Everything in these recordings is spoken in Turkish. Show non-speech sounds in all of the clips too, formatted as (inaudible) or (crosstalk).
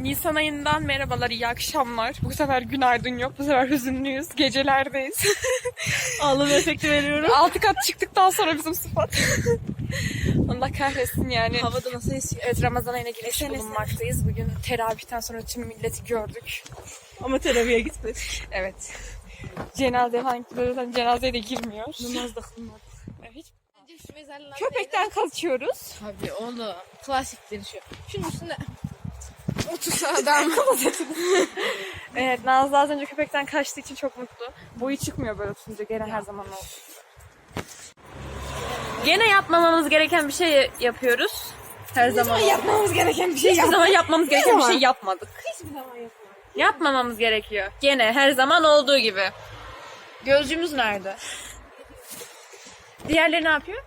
Nisan ayından merhabalar, iyi akşamlar. Bu sefer günaydın yok, bu sefer hüzünlüyüz. Gecelerdeyiz. (laughs) Ağlama efekti veriyorum. Altı kat çıktıktan sonra bizim sıfat. (laughs) Allah kahretsin yani. Havada nasıl esiyor? Evet Ramazan ayına girmiş bulunmaktayız. Bugün teravihten sonra tüm milleti gördük. Ama teraviye gitmedik. Evet. Cenaze falan zaten cenazeye de girmiyor. Namaz da kılmadık. Hiç köpekten kaçıyoruz. Tabii oğlum. Klasiktir şu. Şunun üstünde otursa adam. (laughs) Evet Nazlı az önce köpekten kaçtığı için çok mutlu. Boyu çıkmıyor böyle tutunca gene her zaman oldu. Gene yapmamamız gereken bir şey yapıyoruz. Her zaman. Yapmamız gereken bir şey Hiçbir zaman yapmamız gereken bir zaman. şey yapmadık. Hiçbir zaman yapmadık. Yapmamamız gerekiyor. Gene her zaman olduğu gibi. Gözcümüz nerede? Diğerleri ne yapıyor?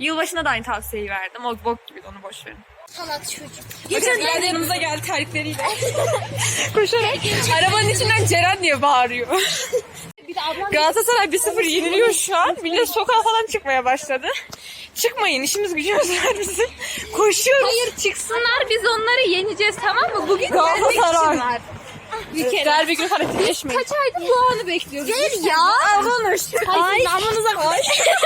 Yılbaşına da aynı tavsiyeyi verdim. O bok gibi onu boş verin. Sanat çocuk. Geçen geldi yanımıza geldi terlikleriyle. (laughs) Koşarak. Arabanın içinden Ceren diye bağırıyor. Bir de ablam Galatasaray 1-0 yeniliyor şu an. Millet sokağa falan çıkmaya başladı. Çıkmayın işimiz gücümüz var bizim. Koşuyoruz. Hayır çıksınlar biz onları yeneceğiz tamam mı? Bugün Galatasaray. var. Bir kere. Derbi günü hareketleşmeyin. Kaç aydır bu anı bekliyoruz. Gel ya. Konuş. Ay. Zamanınıza koy.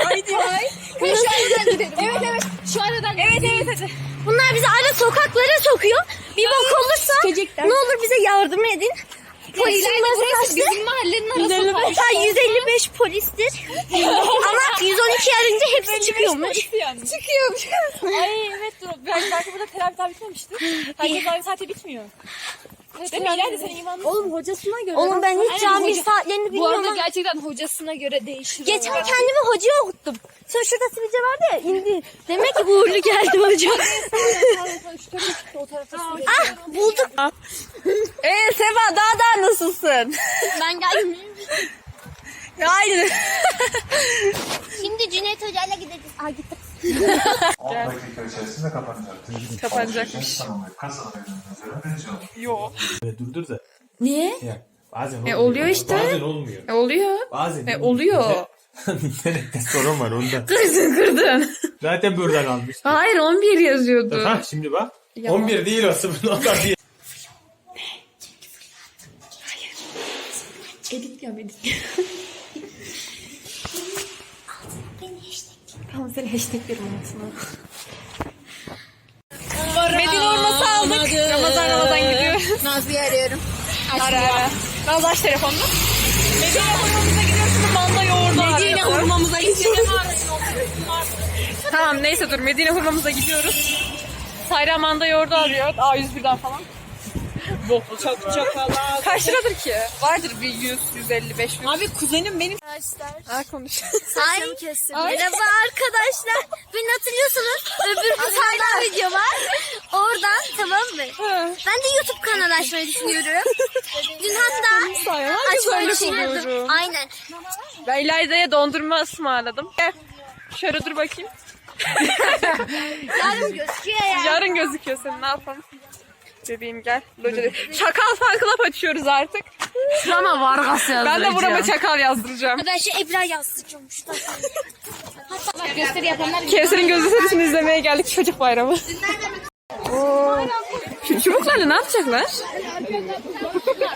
Haydi ay. Şu aradan gidelim. Evet evet. Şu aradan Evet evet hadi. Bunlar bizi ara sokaklara sokuyor. Bir bak olursa ne olur bize yardım edin. Polisin burası kaçtı? bizim mahallenin arası. Hatta 155 polistir. Ama 112 arınca hepsi çıkıyormuş. Çıkıyor. Ay evet dur. Belki, belki burada teravi daha bitmemişti. Herkes aynı saate bitmiyor. Değil mi? İleride senin imanın. Oğlum hocasına göre. Oğlum ben hiç cami saatlerini Bu bilmiyorum arada ama gerçekten hocasına göre değişir. geçen kendimi hocaya okuttum. Sonra şurada sivilce vardı ya indi. Demek ki uğurlu geldi hoca. ah bulduk. Ee Seba daha da nasılsın? Ben geldim. Hayır. Şimdi Cüneyt hocayla gideceğiz. Aa gittik. (laughs) 10 dakika içerisinde kapanacaktır. Kapanacakmış. Böyle durdur da. Niye? Ya bazen E, olmuyor. oluyor işte. Bazen olmuyor. E, oluyor. Bazen E, oluyor. (laughs) İnternette sorun var onda. Kırdın kırdın. Zaten burada kalmış. Hayır 11 yazıyordu. Ha şimdi bak. Ya. 11 değil o 0 nokta bir. Edit ya Tamam seni hashtaglerim altına. Medine orması aldık. Ramazan Ramazan gidiyor. Nazlı'yı arıyorum. Ara ara. Naz aç telefonunu. Medine hurmamıza gidiyoruz şimdi manda yoğurdu Medine hurmamıza gidiyoruz. tamam neyse dur Medine hurmamıza gidiyoruz. Sayra manda yoğurdu arıyor. A101'den falan. Boklu çok çok Allah. Kaç liradır ki? Vardır bir 100, 150, 500. Abi kuzenim benim. Ha konuş. Ay, merhaba arkadaşlar. Beni hatırlıyorsunuz. Öbür kısımda video var. Oradan tamam mı? Ben de YouTube kanalı açmayı düşünüyorum. Dün hatta açmayı düşünüyordum. Aynen. Ben İlayda'ya dondurma ısmarladım. Gel. Şöyle dur bakayım. Yarın gözüküyor ya. Yarın gözüküyor senin ne yapalım? Bebeğim gel. Loca Çakal fan club açıyoruz artık. Şurama Vargas Ben de burama çakal yazdıracağım. Ben şu Ebra yazdıracağım şuradan. Gösteri yapanlar Kevser'in gözü serisini izlemeye geldik çocuk bayramı. Şu çubuklarla ne yapacaklar?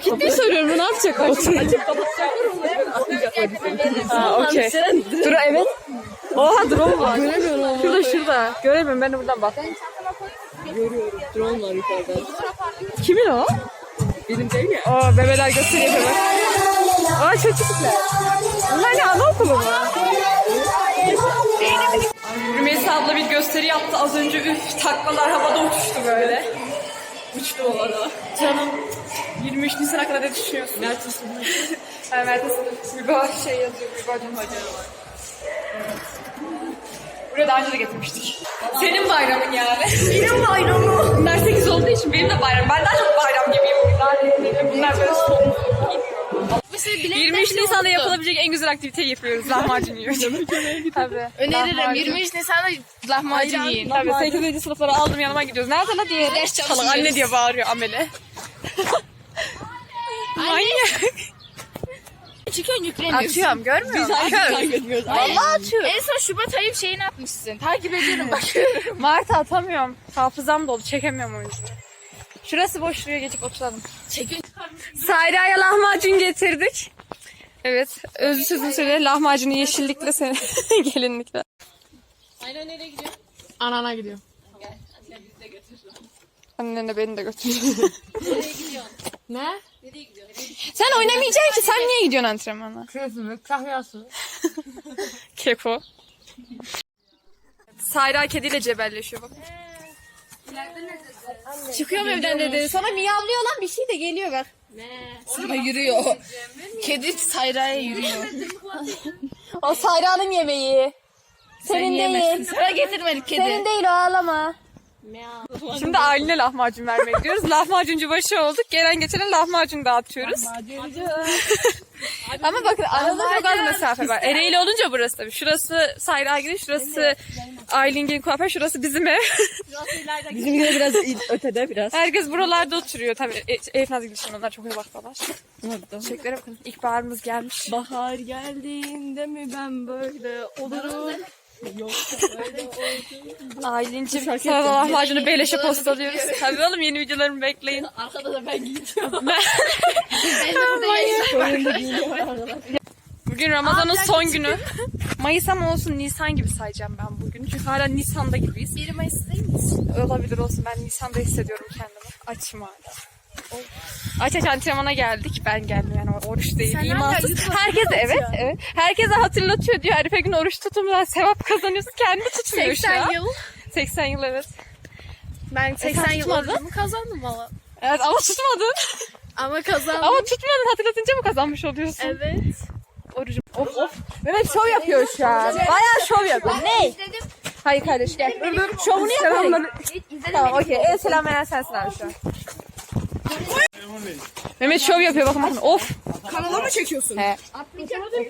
Ciddi soruyorum ne yapacaklar? Aa okey. Dur evet. Oha drone var. Göremiyorum. Şurada şurada. Göremiyorum ben de buradan bak. Drone var yukarıda. Kimin o? Benim değil mi? Aa bebeler gösteriyor bebek. Aa çocuklar. Bunlar ne anaokulu mu? Rümeysa abla bir gösteri yaptı az önce. Üf taklalar havada uçuştu böyle. Uçtu o arada. Canım 23 Nisan'a kadar ne düşünüyorsun? Mert Usulü. (laughs) ha, Mert Usulü. Mübah şey yazıyor. Mübah'cım hoca. Buraya daha önce de getirmiştik. Senin bayramın yani. Benim bayramım. Bunlar 8 olduğu için benim de bayram. Ben daha çok bayram gibiyim. Bunlar, bunlar böyle son. 23 Nisan'da yapılabilecek en güzel aktiviteyi yapıyoruz. Lahmacun yiyoruz. Tabii. öneririm. Lahmacun. 23 Nisan'da lahmacun yiyin. Tabii 8. sınıflara aldım yanıma gidiyoruz. Nerede la diğeri? Ders çalışıyoruz. anne diye bağırıyor amele. Manyak. Çıkıyorsun yükleniyorsun. Atıyorum görmüyor musun? Kaybetmiyoruz. Vallahi atıyorum. En son Şubat ayı şeyini atmışsın. Takip ediyorum bakıyorum. (laughs) Mart'a atamıyorum. Hafızam dolu. Çekemiyorum o yüzden. Şurası boş şuraya geçip oturalım. Sayra'ya lahmacun getirdik. Evet. Özlü sözüm söyle lahmacunu yeşillikle sen (laughs) gelinlikle. Aynen nereye gidiyor? Anana gidiyor. Annenle beni de götür. Ne? Sen oynamayacaksın ki. Sen niye gidiyorsun antrenmana? Küfürlük, kahyası. Keko. Sayra kediyle cebelleşiyor bak. Çıkıyorum evden dedi. Sonra miyavlıyor lan bir şey de geliyor bak. Sonra yürüyor. Kedi Sayra'ya yürüyor. O Sayra'nın yemeği. Senin değil. Sıra getirmedik kedi. Senin değil o ağlama. Şimdi Aylin'e lahmacun vermek diyoruz. Lahmacuncu başı olduk. Gelen geçene lahmacun dağıtıyoruz. Ama bakın arada çok az mesafe var. Ereğli olunca burası tabii. Şurası Sayra Gül'ün, şurası Aylin'in kuaför, şurası bizim ev. Bizim yine biraz ötede biraz. Herkes buralarda oturuyor tabii. E, Gülşen onlar çok uzaktalar. Çiçeklere bakın. İlkbaharımız gelmiş. Bahar geldiğinde mi ben böyle olurum? Aylin'cim sana da lahmacunu beleşe postalıyoruz. Tabii oğlum yeni videolarımı bekleyin. Arkada da ben gidiyorum. (laughs) Bugün Ramazan'ın son günü. Mayıs ama olsun Nisan gibi sayacağım ben bugün. Çünkü hala Nisan'da gibiyiz. 1 Mayıs değil misin? Olabilir olsun ben Nisan'da hissediyorum kendimi. Açım hala. Aç aç antrenmana geldik. Ben geldim yani oruç değil. imansız. Herkes evet evet. Herkese hatırlatıyor diyor. Arife gün oruç tutumdan sevap kazanıyorsun. Kendi tutmuyor şu an. 80 yıl. 80 yıl evet. Ben 80 yıl tutmadın? orucumu kazandım valla. Evet ama tutmadın. Ama kazandım. Ama tutmadın hatırlatınca mı kazanmış oluyorsun? Evet. Orucum. Of of. Mehmet şov yapıyor şu an. Bayağı şov yapıyor. Ne? Hayır kardeş gel. Şovunu yapalım. Tamam okey. En selam veren sensin abi şu an. Mehmet şov yapıyor bakın bakın. Of. Kanala mı çekiyorsun? He.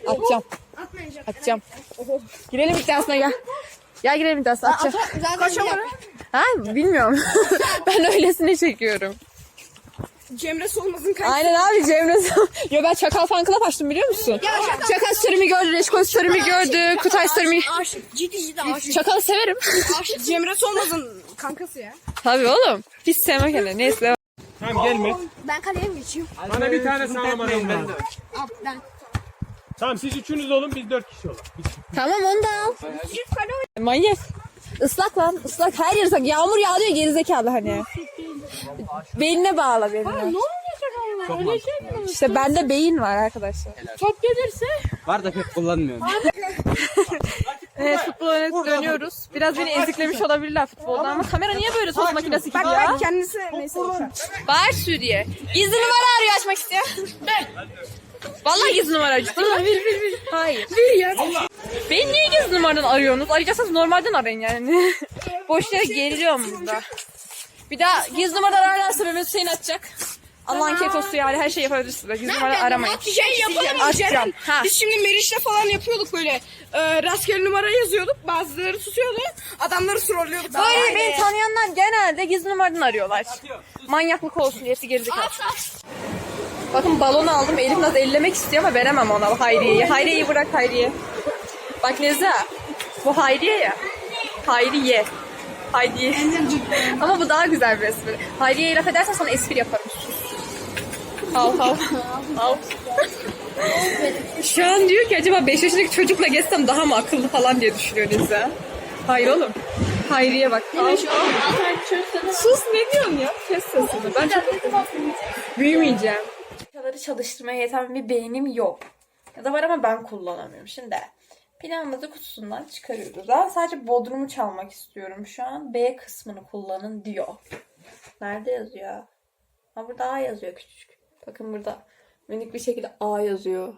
Atacağım. Atacağım. Girelim iddiasına gel. Gel girelim iddiasına atacağım. Kaç numara? Ha bilmiyorum. (laughs) ben öylesine çekiyorum. Cemre Solmaz'ın kaç? Aynen abi Cemre. Yo ben Çakal Fan Club açtım biliyor musun? Çakal story'mi gördü, Reşko story'mi gördü, Kutay story'mi. Aşık. Ciddi ciddi aşık. Çakal'ı severim. aşık. Cemre Solmaz'ın kankası ya. Tabii oğlum. Hiç sevmem kendini. Neyse. Tamam gelme. Ben kaleye mi geçeyim? Bana bir tane sağlam adam ver. Al ben. Tamam siz üçünüz olun biz dört kişi olalım. Tamam onu da al. Manyak. Islak lan. Islak her yer ıslak. Yağmur yağıyor gerizekalı hani. Beynine bağla beynine. İşte bende beyin var arkadaşlar. Top gelirse. Var da pek kullanmıyorum. (laughs) Evet futbola dönüyoruz. Biraz beni eziklemiş olabilirler futbolda ama kamera niye böyle toz makinesi gibi ya? Kendisi neyse. Var Suriye. Gizli numara arıyor açmak istiyor. (laughs) Vallahi gizli numara arıyor. Bir bir bir. Hayır. Bir ya. Beni niye gizli numaradan arıyorsunuz? Arayacaksanız normalden arayın yani. (laughs) Boş yere geriliyorum burada. Bir daha gizli numaradan ararlarsa Mehmet Hüseyin açacak. Allah'ın kekosu yani her şey yapabilirsiniz. Gizli numara aramayın. Şey yapalım mı Açacağım. Ceren? Ha. Biz şimdi Meriç'te falan yapıyorduk böyle. E, rastgele numara yazıyorduk. Bazıları tutuyordu. Adamları trollüyorduk. Böyle beni tanıyanlar genelde gizli numaradan arıyorlar. Manyaklık olsun diye hepsi gerizekalı. Bakın balon aldım. Elif nasıl ellemek istiyor ama veremem ona Hayriye'yi. Hayriye'yi bırak Hayriye. Bak Neza. Bu Hayriye ya. Hayriye. Hayriye. ama bu daha güzel bir espri. Hayriye'ye laf edersen sana espri yaparım. Al al. al. Şu an diyor ki acaba 5 yaşındaki çocukla gezsem daha mı akıllı falan diye düşünüyor Neza. Hayır oğlum. Hayriye bak. Al. Sus ne diyorsun ya? Kes sesini. Ben çok büyümeyeceğim. Bilgisayarları çalıştırmaya yeten bir beynim yok. Ya da var ama ben kullanamıyorum. Şimdi planımızı kutusundan çıkarıyoruz. Ben sadece bodrumu çalmak istiyorum şu an. B kısmını kullanın diyor. Nerede yazıyor? Ha burada A yazıyor küçücük. Bakın burada minik bir şekilde A yazıyor.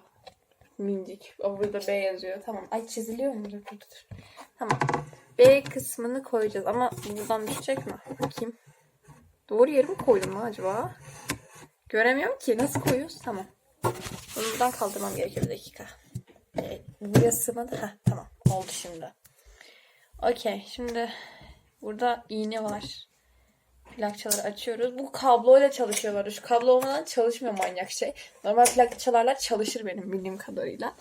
Minicik. Ama burada B yazıyor. Tamam. Ay çiziliyor mu? Dur dur dur. Tamam. B kısmını koyacağız ama buradan düşecek mi? Bakayım. Doğru yere mi koydum mu acaba? Göremiyorum ki. Nasıl koyuyoruz? Tamam. Bunu buradan kaldırmam gerekiyor bir dakika. Evet, burası mı? Heh, tamam. Oldu şimdi. Okey. Şimdi burada iğne var. Plakçaları açıyoruz. Bu kabloyla çalışıyorlar. Şu kablo olmadan çalışmıyor manyak şey. Normal plakçalarla çalışır benim bildiğim kadarıyla.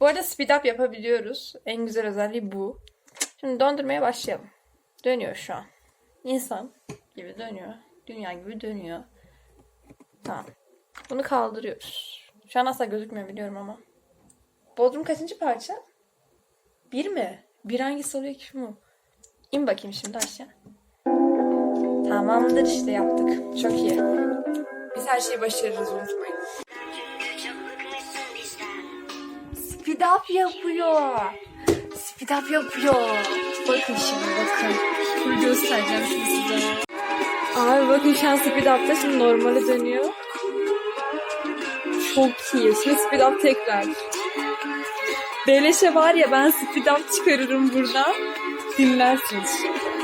Bu arada speed up yapabiliyoruz. En güzel özelliği bu. Şimdi döndürmeye başlayalım. Dönüyor şu an. İnsan gibi dönüyor. Dünya gibi dönüyor. Tamam. Bunu kaldırıyoruz. Şu an asla gözükmüyor biliyorum ama. Bodrum kaçıncı parça? Bir mi? Bir hangisi oluyor ki mu? İn bakayım şimdi aşağı. Tamamdır işte yaptık. Çok iyi. Biz her şeyi başarırız unutmayın. Speed up yapıyor. Speed up yapıyor. Bakın şimdi bakın. Full göstereceğim şimdi size. Abi bakın şu an speed up'ta şimdi normale dönüyor. Çok iyi. Şimdi speed up tekrar. Beleşe var ya ben speed up çıkarırım burada. Dinlersiniz.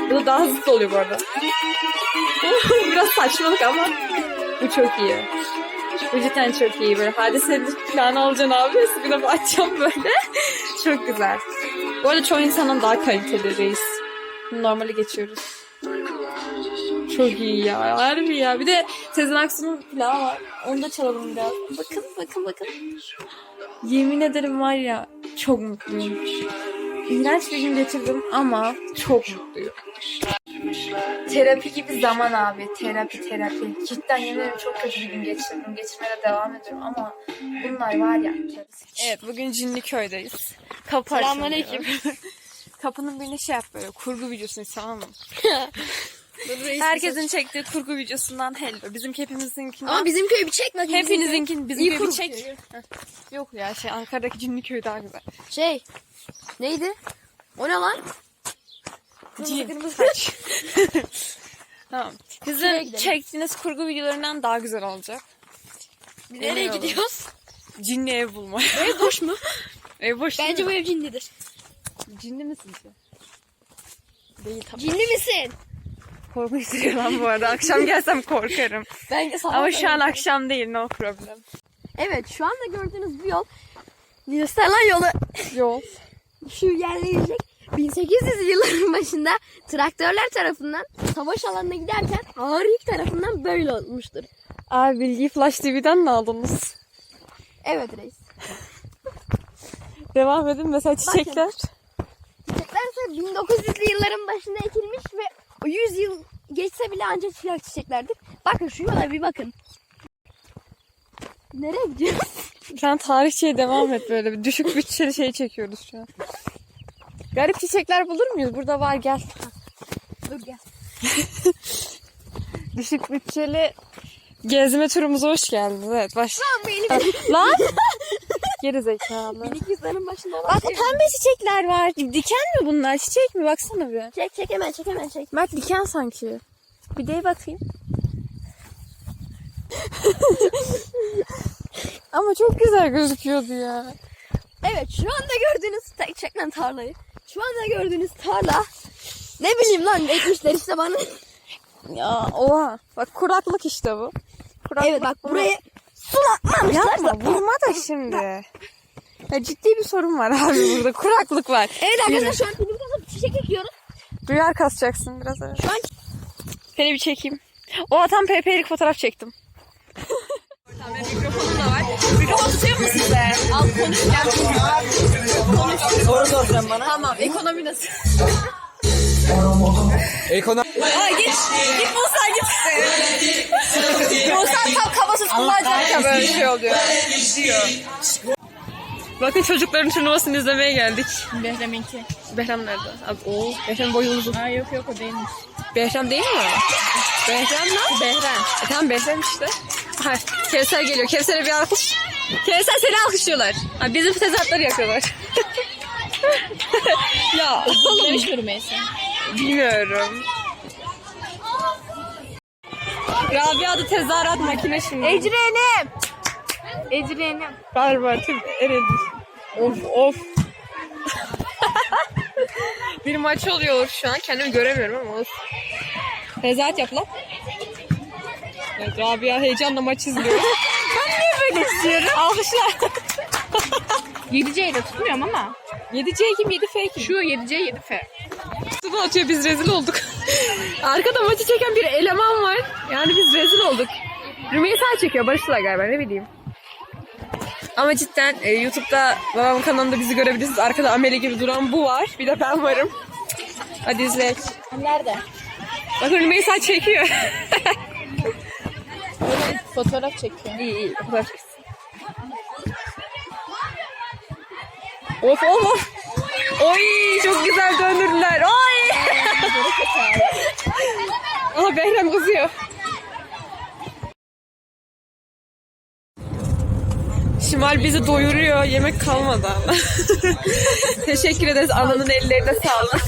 Bu da daha hızlı oluyor bu arada. (laughs) Biraz saçmalık ama bu çok iyi. Bu cidden çok iyi. Böyle hadiseli falan alacaksın abi. Speed up açacağım böyle. (laughs) çok güzel. Bu arada çoğu insandan daha kaliteli reis. Normali geçiyoruz. Çok iyi ya. Harbi ya. Bir de Sezen Aksu'nun plağı var. Onu da çalalım biraz. Bakın bakın bakın. Yemin ederim var ya çok mutluyum. İğrenç bir gün geçirdim ama çok mutluyum. Terapi gibi zaman abi. Terapi terapi. Cidden yemin ederim çok kötü bir gün geçirdim. Geçirmeye de devam ediyorum ama bunlar var ya. Evet bugün Cinliköy'deyiz. Kapı Selamünaleyküm. Kapının birine şey yap böyle kurgu videosunu tamam mı? (laughs) Herkesin çektiği kurgu videosundan hello. Bizimki hepimizinkinden. Ama bizim köy bir çekme. Hepinizinkin bizim İyi gibi kurgu çek. Heh. Yok ya şey Ankara'daki Cinliköy daha güzel. Şey. Neydi? O ne lan? Cin. Saç. (laughs) tamam. Sizin çektiğiniz kurgu videolarından daha güzel olacak. Nereye Emin olun. gidiyoruz? Cinli ev bulma. Ev boş mu? (laughs) ev boş Bence bu ev cinlidir. Cinli misin sen? Değil tabii. Cinli misin? Korkunç duruyor lan bu arada. Akşam gelsem korkarım. Ben sana Ama şu an akşam değil no problem. Evet şu anda gördüğünüz bu yol Nistalan yolu Yol. şu yerleyecek 1800 yılların başında traktörler tarafından savaş alanına giderken ağır yük tarafından böyle olmuştur. Abi bilgiyi Flash TV'den mi aldınız? Evet reis. Devam edin mesela çiçekler. Çiçekler ise 1900'lü yılların başında ekilmiş ve 100 yıl geçse bile ancak çiçek çiçeklerdir. Bakın şu yola bir bakın. Nereye gidiyoruz? Sen tarihçiye devam et böyle. Bir düşük bütçeli şey çekiyoruz şu an. Garip çiçekler bulur muyuz? Burada var gel. Dur gel. (laughs) Düşük bütçeli gezme turumuza hoş geldiniz. Evet başla. Lan benim Lan! Geri zekalı. 1200'lerin başında olan Bak pembe çiçekler var. Diken mi bunlar? Çiçek mi? Baksana bir. Çek çek hemen çek hemen çek. Bak diken sanki. Bir de bakayım. (laughs) Ama çok güzel gözüküyordu ya. Evet şu anda gördüğünüz tek çeklen tarlayı. Şu anda gördüğünüz tarla. Ne bileyim lan ekmişler işte bana. Ya oha. Bak kuraklık işte bu. Kuraklık Evet bak bu. buraya sulatmamışlar. Yapma vurma da (laughs) şimdi. Ya ciddi bir sorun var abi (laughs) burada. Kuraklık var. Evet arkadaşlar şu an kazıp çiçek ekiyoruz. Duyar kasacaksın biraz evet. Şu an Seni bir çekeyim. O tam PP'lik fotoğraf çektim. Mikrofonum da var. Mikrofon tutuyor mu size? Al konuş gel. Soru soracağım bana. Tamam ekonomi nasıl? Ekonomi. Aa git. Git Musa git. Musa tam kafasız kullanacak ya böyle şey oluyor. Bakın çocukların turnuvasını izlemeye geldik. Behrem'inki. Behram nerede? Abi, o Behram boyu uzun. Ha yok yok o değilmiş. Behram değil mi? Behram lan. Behram. E tamam Behram işte. Hayır. Kevser geliyor. Kevser'e bir alkış. Kevser seni alkışlıyorlar. Ha, bizim tezatları yapıyorlar. (laughs) ya Demiş mi Rümeysa? bilmiyorum. Rabia da tezahürat makine şimdi. Ecrenim. Ecrenim. Galiba tüm eredir. Of of. (laughs) bir maç oluyor şu an. Kendimi göremiyorum ama olsun. Tezahürat yap lan. Evet, Rabia heyecanla maç izliyor. (laughs) ben niye böyle istiyorum? Alkışlar. (laughs) 7C ile tutmuyorum ama. 7C kim 7F kim? Şu 7C 7F. Su atıyor biz rezil olduk. Arkada maçı çeken bir eleman var. Yani biz rezil olduk. Rümeysa çekiyor. Barış'la galiba ne bileyim. Ama cidden e, YouTube'da babamın kanalında bizi görebilirsiniz. Arkada ameli gibi duran bu var. Bir de ben varım. Hadi izleyelim. Nerede? Bakın Rümeysa çekiyor. Fotoğraf çekiyor. İyi iyi. Fotoğraf çeksin. Of of of. Oy çok güzel döndürdüler. Oy. Aha Behrem kızıyor. Şimal bizi doyuruyor. Yemek kalmadı ama. (laughs) Teşekkür ederiz. Ananın ellerine sağlık.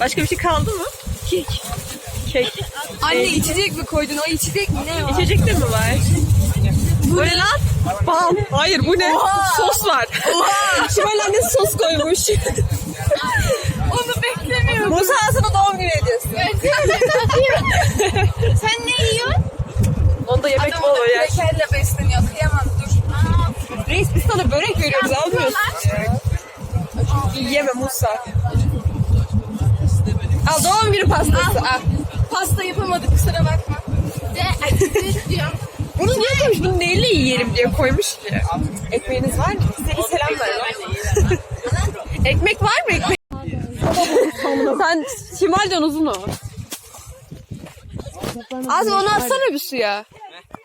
Başka bir şey kaldı mı? Kek. Kek. Anne içecek mi koydun? O içecek mi ne o? İçecek de mi var? Bu ne lan? Bal. Hayır bu ne? Sos var. (laughs) Şimal anne sos koymuş. Musa ağzına doğum günü hediyesi. (laughs) Sen ne yiyorsun? Onda yemek Adam bol orada ya. krekerle besleniyor. Kıyamam dur. Reis biz sana börek veriyoruz almıyorsun ya. Yeme Musa. Al doğum günü pastası al. Pasta yapamadık kusura bakma. (laughs) Bunu niye koymuş? Bunu neyle yiyelim diye koymuş ki. Ekmeğiniz var mı? Size bir selam ver. (laughs) Ekmek var mı ekmek? Sen Şimal'den uzun o. Az onu atsana bir suya.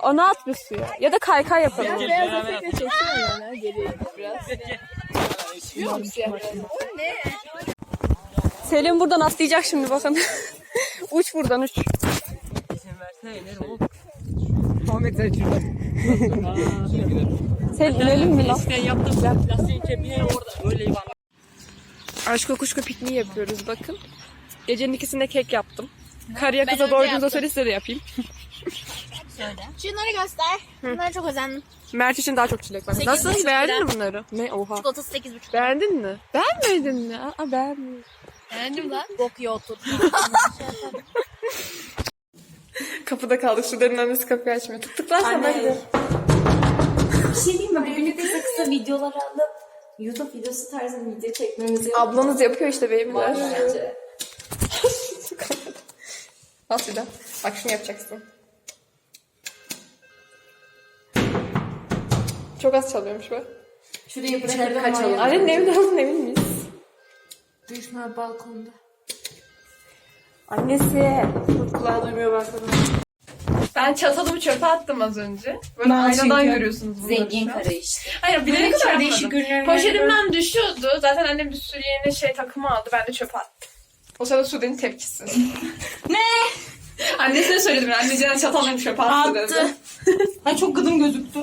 Onu at bir suya. Ya da kaykay yapalım. Selim buradan atlayacak şimdi bakın. (laughs) uç buradan uç. Ahmet sen şurada. Selim inelim mi lan? Aşk kokuşko pikniği yapıyoruz bakın. Gecenin ikisinde kek yaptım. Karıya kıza doyduğunuzda söyle size de yapayım. Şunları göster. Bunları çok özendim. Mert için daha çok çilek var. Nasıl? Beğendin mi bunları? Ne? Oha. 38,5. Beğendin mi? Beğenmedin mi? Aa beğenmedim. Beğendim lan. Bok yiyor otur. (laughs) Kapıda kaldık. Sudan'ın annesi kapıyı açmıyor. Tık tıklarsan ben giderim. Bir şey diyeyim mi? Bugün kısa kısa videolar alıp YouTube videosu tarzı video çekmemizi yok. Ablanız yapıyor işte babyler. bence. (laughs) Al Sudan. Bak şunu yapacaksın. Çok az çalıyormuş bu. Şuraya bırakalım kaçalım. Annenin evinde olduğunu emin miyiz? Düşme balkonda. Annesi. Kulağı duymuyor başladım. Ben çatalımı çöpe attım az önce. Böyle aynadan görüyorsunuz bunları. Zengin şu an. karı işte. Hayır bilerek çok yapmadım. değişik ürünler Poşetimden düşüyordu. Zaten annem bir sürü yeni şey takımı aldı. Ben de çöpe attım. O sırada Sude'nin tepkisi. (laughs) ne? Annesine söyledim. ben, Anneciğim çatallarını çöpe attı dedi. Ay çok gıdım gözüktü.